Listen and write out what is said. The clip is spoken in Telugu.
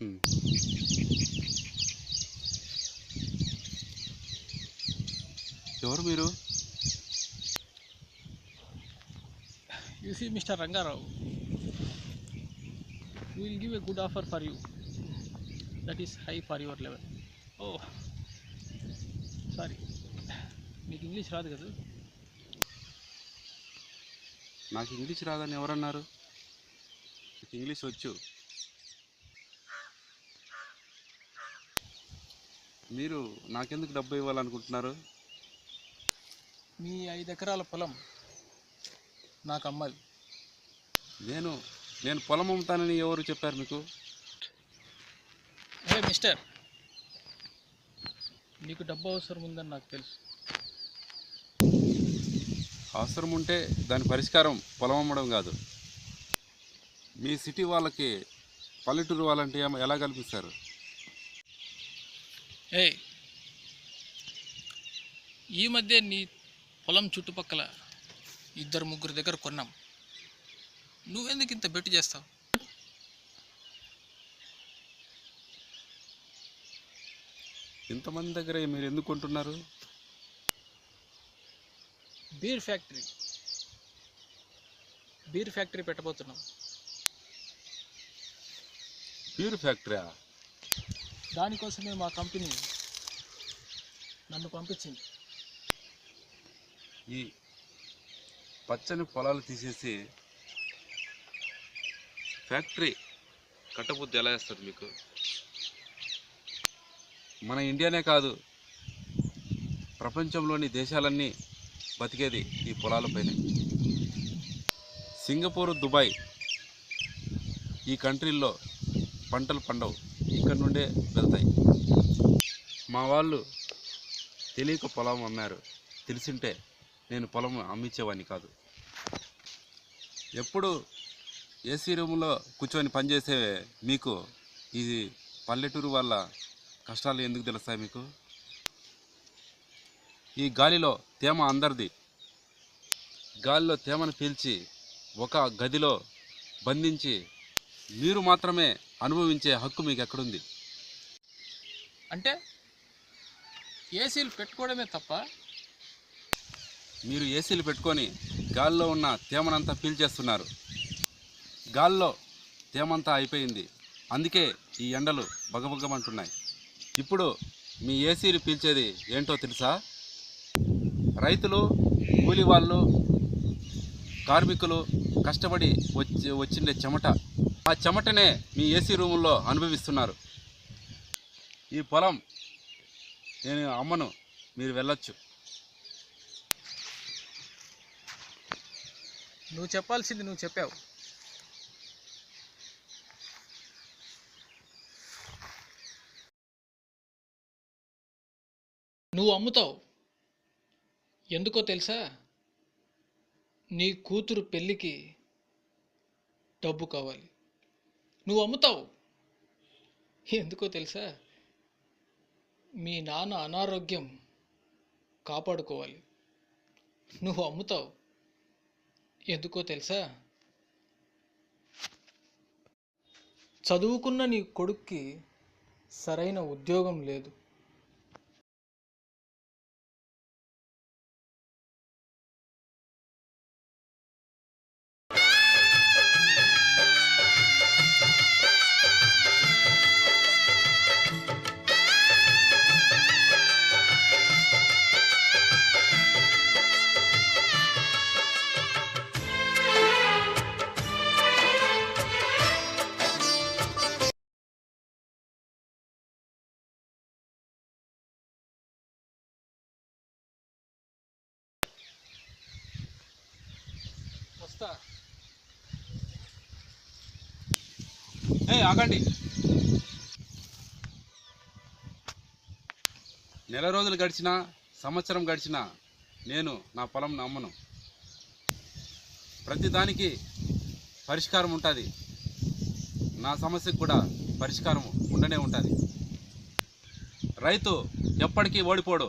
Hmm. ఎవరు మీరు? Mister Ranga Rao you will give a good offer for you that is high for your level oh sorry మీకు ఇంగ్లీష్ రాదు కదా? నాకు ఇంగ్లీష్ రాదని ఎవరన్నారు? ఇంగ్లీష్ వచ్చు. మీరు నాకెందుకు డబ్బు ఇవ్వాలనుకుంటున్నారు? మీ ఐదు ఎకరాల పొలం నాకు అమ్మాలి. నేను నేను పొలం అమ్ముతానని ఎవరు చెప్పారు మీకు? హే మిస్టర్ నీకు డబ్బు అవసరం ఉందని నాకు తెలుసు. అవసరం ఉంటే దాని పరిష్కారం పొలం అమ్మడం కాదు. మీ సిటీ వాళ్ళకి పల్లెటూరు వాళ్ళంటే ఎలా కల్పిస్తారు ఏ ఈ మధ్య నీ పొలం చుట్టుపక్కల ఇద్దరు ముగ్గురు దగ్గర కొన్నాం. నువ్వెందుకు ఇంత బెట్టు చేస్తావు? ఇంతమంది దగ్గర మీరు ఎందుకు కొంటున్నారు? Beer factory. బీర్ ఫ్యాక్టరీ పెట్టబోతున్నాం. ప్యూర్ ఫ్యాక్టరీయా? దానికోసమే మా కంపెనీ నన్ను పంపించింది. ఈ పచ్చని పొలాలు తీసేసి ఫ్యాక్టరీ కట్టబుద్ధి ఎలా వేస్తారు మీకు? మన ఇండియానే కాదు ప్రపంచంలోని దేశాలన్నీ బతికేది ఈ పొలాలపైనే సింగపూర్ దుబాయ్ ఈ కంట్రీల్లో పంటలు పండవు. ఇక్కడ నుండే వెళ్తాయి. మా వాళ్ళు తెలియక పొలం అమ్మారు. తెలిసింటే నేను పొలం అమ్మించేవాడిని కాదు. ఎప్పుడు ఏసీ రూమ్లో కూర్చొని పనిచేసే మీకు ఇది పల్లెటూరు వాళ్ళ కష్టాలు ఎందుకు తెలుస్తాయి మీకు? ఈ గాలిలో తేమ అందరిది. గాలిలో తేమను పీల్చి ఒక గదిలో బంధించి మీరు మాత్రమే అనుభవించే హక్కు మీకు ఎక్కడుంది అంటే ఏసీలు పెట్టుకోవడమే తప్ప మీరు ఏసీలు పెట్టుకొని గాల్లో ఉన్న తేమనంతా పీల్చేస్తున్నారు గాల్లో తేమంతా అయిపోయింది. అందుకే ఈ ఎండలు బగబగమంటున్నాయి. ఇప్పుడు మీ ఏసీలు పీల్చేది ఏంటో తెలుసా? రైతులు కూలి వాళ్ళు కార్మికులు కష్టపడి వచ్చి వచ్చిండే చెమట ఆ చెమటనే మీ ఏసీ రూముల్లో అనుభవిస్తున్నారు. ఈ పొలం నేను అమ్మను మీరు వెళ్ళొచ్చు. నువ్వు చెప్పాల్సింది నువ్వు చెప్పావు. నువ్వు అమ్ముతావు. ఎందుకో తెలుసా? నీ కూతురు పెళ్ళికి డబ్బు కావాలి. నువ్వు అమ్ముతావు. ఎందుకో తెలుసా? మీ నాన్న అనారోగ్యం కాపాడుకోవాలి. నువ్వు అమ్ముతావు. ఎందుకో తెలుసా? చదువుకున్న నీ కొడుక్కి సరైన ఉద్యోగం లేదు. వస్తా ఏ ఆగండి. నెల రోజులు గడిచినా సంవత్సరం గడిచినా నేను నా పొలం నమ్మను. ప్రతిదానికి పరిష్కారం ఉంటుంది. నా సమస్యకు కూడా పరిష్కారం ఉండనే ఉంటుంది. రైతు ఎప్పటికీ ఓడిపోడు.